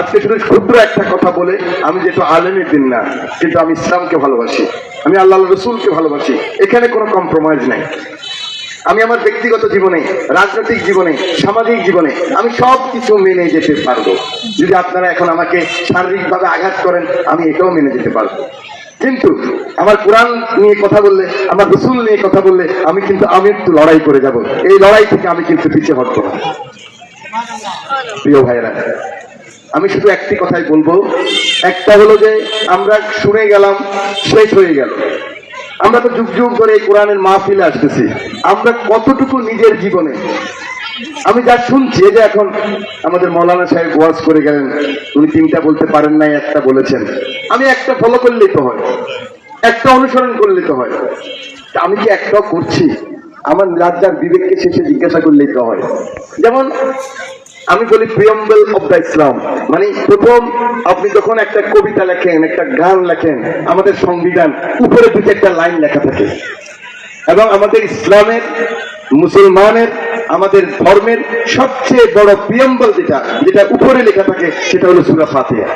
আজকে শুধু ক্ষুদ্র একটা কথা বলে আমি যেহেতু আলেমের দিন না, কিন্তু আমি ইসলামকে ভালোবাসি। আমি আল্লাহ রসুলকে ভালোবাসি। এখানে কোনো কম্প্রোমাইজ নাই। আমি আমার ব্যক্তিগত জীবনে, রাজনৈতিক জীবনে, সামাজিক জীবনে, আমি সব কিছু মেনে যেতে পারব। যদি আপনারা এখন আমাকে শারীরিকভাবে আঘাত করেন, আমি এটাও মেনে যেতে পারব। কিন্তু আমার কোরআন নিয়ে কথা বললে, আমার রসুল নিয়ে কথা বললে, আমি কিন্তু আমি একটু লড়াই করে যাব। এই লড়াই থেকে আমি কিন্তু পিছিয়ে হটবো না। প্রিয় ভাইয়েরা আমি শুধু একটি কথাই বলব। একটা হলো যে, আমরা শুনে গেলাম, শেষ হয়ে গেল। আমরা তো যুগ যুগ ধরে এই কোরআনের মাহফিলে আসতেছি। আমরা কতটুকু নিজের জীবনে? আমি যা শুনছি যে এখন আমাদের মৌলানা সাহেব ওয়াজ করে গেলেন, উনি তিনটা বলতে পারেন নাই, একটা বলেছেন। আমি একটা ফলো করলেই তো হয়। একটা অনুসরণ করলেই তো হয়। আমি কি একটাও করছি? আমার রাজ্যার বিবেককে শেষে জিজ্ঞাসা করলেই তো হয়। যেমন আমি বলি প্রিয়ম্বল অব দ্য ইসলাম মানে প্রথম আপনি যখন একটা কবিতা লেখেন, একটা গান লেখেন, আমাদের সংবিধান উপরে দুটো একটা লাইন লেখা থাকে। এবং আমাদের ইসলামের, মুসলমানের, আমাদের ধর্মের সবচেয়ে বড় প্রিয়ম্বল যেটা যেটা উপরে লেখা থাকে, সেটা হলো সুরা ফাতিহা।